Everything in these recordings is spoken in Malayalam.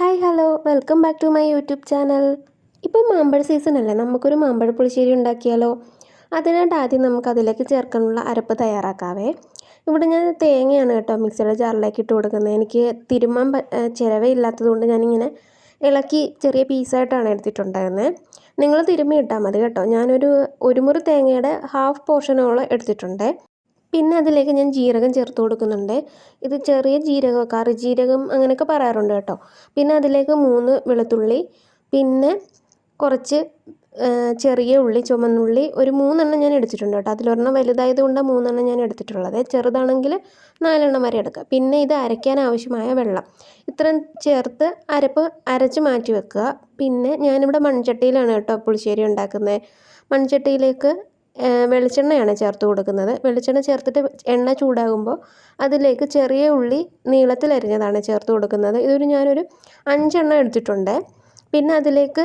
Hi hello. Welcome back to my YouTube channel. ഇപ്പം മാമ്പഴ സീസൺ അല്ലേ? നമുക്കൊരു മാമ്പഴ പുളിശ്ശേരി ഉണ്ടാക്കിയാലോ? അതിനായിട്ട് ആദ്യം നമുക്ക് അതിലേക്ക് ചേർക്കാനുള്ള അരപ്പ് തയ്യാറാക്കാവേ. ഇവിടെ ഞാൻ തേങ്ങയാണ് കേട്ടോ മിക്സിയുടെ ജാറിലേക്ക് ഇട്ട് കൊടുക്കുന്നത്. എനിക്ക് തിരുമാൻ ചിരവയില്ലാത്തത് കൊണ്ട് ഞാനിങ്ങനെ ഇളക്കി ചെറിയ പീസായിട്ടാണ് എടുത്തിട്ടുണ്ടായിരുന്നത് നിങ്ങൾ തിരുമ്മി ഇട്ടാൽ മതി കേട്ടോ. ഞാനൊരു ഒരു മുറി തേങ്ങയുടെ ഹാഫ് പോർഷനോളം എടുത്തിട്ടുണ്ട്. പിന്നെ അതിലേക്ക് ഞാൻ ജീരകം ചേർത്ത് കൊടുക്കുന്നുണ്ട്. ഇത് ചെറിയ ജീരകം കറി ജീരകം അങ്ങനെയൊക്കെ പറയാറുണ്ട് കേട്ടോ. പിന്നെ അതിലേക്ക് മൂന്ന് വെളുത്തുള്ളി പിന്നെ കുറച്ച് ചെറിയ ഉള്ളി ചുമന്നുള്ളി ഒരു മൂന്നെണ്ണം ഞാൻ എടുത്തിട്ടുണ്ട് കേട്ടോ. അതിലൊരെണ്ണം വലുതായത് കൊണ്ട് മൂന്നെണ്ണം ഞാൻ എടുത്തിട്ടുള്ളത്. ചെറുതാണെങ്കിൽ നാലെണ്ണം വരെ എടുക്കുക പിന്നെ ഇത് അരയ്ക്കാൻ ആവശ്യമായ വെള്ളം. ഇത്രയും ചേർത്ത് അരപ്പ് അരച്ച് മാറ്റി വെക്കുക. പിന്നെ ഞാനിവിടെ മൺചട്ടിയിലാണ് കേട്ടോ പുളിശ്ശേരി ഉണ്ടാക്കുന്നത്. മൺചട്ടിയിലേക്ക് വെളിച്ചെണ്ണയാണ് ചേർത്ത് കൊടുക്കുന്നത്. വെളിച്ചെണ്ണ ചേർത്തിട്ട് എണ്ണ ചൂടാകുമ്പോൾ അതിലേക്ക് ചെറിയ ഉള്ളി നീളത്തിലരിഞ്ഞതാണ് ചേർത്ത് കൊടുക്കുന്നത്. ഇതൊരു ഞാനൊരു അഞ്ചെണ്ണം എടുത്തിട്ടുണ്ട്. പിന്നെ അതിലേക്ക്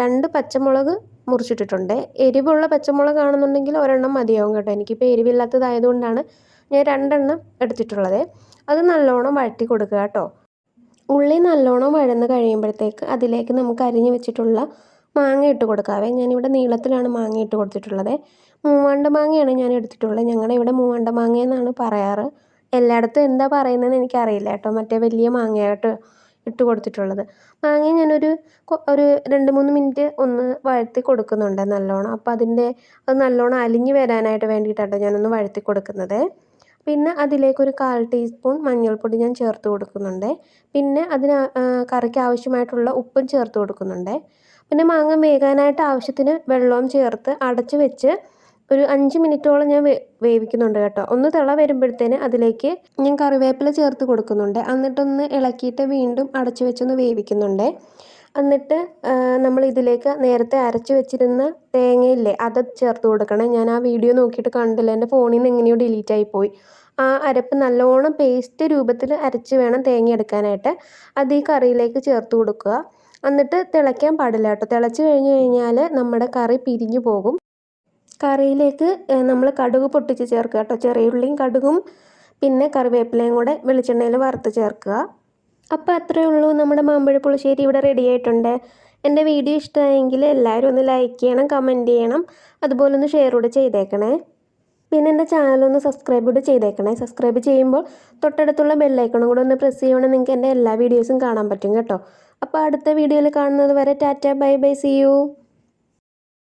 രണ്ട് പച്ചമുളക് മുറിച്ചിട്ടിട്ടുണ്ട്. എരിവുള്ള പച്ചമുളക് ആണെന്നുണ്ടെങ്കിൽ ഒരെണ്ണം മതിയാവും കേട്ടോ. എനിക്കിപ്പോൾ എരിവില്ലാത്തതായതുകൊണ്ടാണ് ഞാൻ രണ്ടെണ്ണം എടുത്തിട്ടുള്ളത്. അത് നല്ലോണം വഴറ്റി കൊടുക്കുക കേട്ടോ. ഉള്ളി നല്ലോണം വഴന്ന് കഴിയുമ്പോഴത്തേക്ക് അതിലേക്ക് നമുക്ക് അരിഞ്ഞു വെച്ചിട്ടുള്ള മാങ്ങ ഇട്ട് കൊടുക്കാവേ. ഞാനിവിടെ നീളത്തിലാണ് മാങ്ങ ഇട്ട് കൊടുത്തിട്ടുള്ളത്. മൂവാണ്ട മാങ്ങയാണ് ഞാൻ എടുത്തിട്ടുള്ളത്. ഞങ്ങളുടെ ഇവിടെ മൂവാണ്ട മാങ്ങ എന്നാണ് പറയാറ്. എല്ലായിടത്തും എന്താ പറയുന്നതെന്ന് എനിക്കറിയില്ല കേട്ടോ. മറ്റേ വലിയ മാങ്ങയായിട്ട് ഇട്ട് കൊടുത്തിട്ടുള്ളത്. മാങ്ങ ഞാനൊരു ഒരു രണ്ട് മൂന്ന് മിനിറ്റ് ഒന്ന് വഴത്തി കൊടുക്കുന്നുണ്ട് നല്ലോണം. അപ്പോൾ അതിന്റെ അത് നല്ലോണം അലിഞ്ഞ് വരാനായിട്ട് വേണ്ടിയിട്ടാണ് ഞാനൊന്ന് വഴത്തി കൊടുക്കുന്നത്. പിന്നെ അതിലേക്കൊരു കാൽ ടീസ്പൂൺ മഞ്ഞൾപ്പൊടി ഞാൻ ചേർത്ത് കൊടുക്കുന്നുണ്ട്. പിന്നെ അതിന് കറിക്ക് ആവശ്യമായിട്ടുള്ള ഉപ്പും ചേർത്ത് കൊടുക്കുന്നുണ്ട്. പിന്നെ മാങ്ങ വേകാനായിട്ട് ആവശ്യത്തിന് വെള്ളവും ചേർത്ത് അടച്ച് വെച്ച് ഒരു അഞ്ച് മിനിറ്റോളം ഞാൻ വേവിക്കുന്നുണ്ട് കേട്ടോ. ഒന്ന് തിള വരുമ്പോഴത്തേന് അതിലേക്ക് ഞാൻ കറിവേപ്പില ചേർത്ത് കൊടുക്കുന്നുണ്ട്. എന്നിട്ടൊന്ന് ഇളക്കിയിട്ട് വീണ്ടും അടച്ചു വെച്ചൊന്ന് വേവിക്കുന്നുണ്ട്. എന്നിട്ട് നമ്മൾ ഇതിലേക്ക് നേരത്തെ അരച്ച് വെച്ചിരുന്ന തേങ്ങയില്ലേ അത് ചേർത്ത് കൊടുക്കണം. ഞാൻ ആ വീഡിയോ നോക്കിയിട്ട് കണ്ടില്ല. എന്റെ ഫോണിൽ നിന്ന് എങ്ങനെയോ ഡിലീറ്റ് ആയി പോയി. ആ അരപ്പ് നല്ലോണം പേസ്റ്റ് രൂപത്തിൽ അരച്ച് വേണം തേങ്ങ എടുക്കാനായിട്ട്. അത് ഈ കറിയിലേക്ക് ചേർത്ത് കൊടുക്കുക. എന്നിട്ട് തിളയ്ക്കാൻ പാടില്ല കേട്ടോ. തിളച്ച് കഴിഞ്ഞ് കഴിഞ്ഞാൽ നമ്മുടെ കറി പിരിഞ്ഞു പോകും. കറിയിലേക്ക് നമ്മൾ കടുക് പൊട്ടിച്ച് ചേർക്കുക കേട്ടോ. ചെറിയ ഉള്ളിയും കടുകും പിന്നെ കറിവേപ്പിലയും കൂടെ വെളിച്ചെണ്ണയിൽ വറുത്ത് ചേർക്കുക. അപ്പോൾ അത്രയേ ഉള്ളൂ. നമ്മുടെ മാമ്പഴ പുളിശ്ശേരി ഇവിടെ റെഡി ആയിട്ടുണ്ട്. എന്റെ വീഡിയോ ഇഷ്ടമായെങ്കിൽ എല്ലാവരും ഒന്ന് ലൈക്ക് ചെയ്യണം കമന്റ് ചെയ്യണം. അതുപോലെ ഒന്ന് ഷെയർ കൂടെ ചെയ്തേക്കണേ. പിന്നെ എന്റെ ചാനലൊന്ന് സബ്സ്ക്രൈബ് കൂടെ ചെയ്തേക്കണേ. സബ്സ്ക്രൈബ് ചെയ്യുമ്പോൾ തൊട്ടടുത്തുള്ള ബെല്ലൈക്കണും കൂടെ ഒന്ന് പ്രസ് ചെയ്യുവാണെങ്കിൽ നിങ്ങൾക്ക് എന്റെ എല്ലാ വീഡിയോസും കാണാൻ പറ്റും കേട്ടോ. അപ്പോൾ അടുത്ത വീഡിയോയിൽ കാണുന്നത് വരെ tata bye bye see you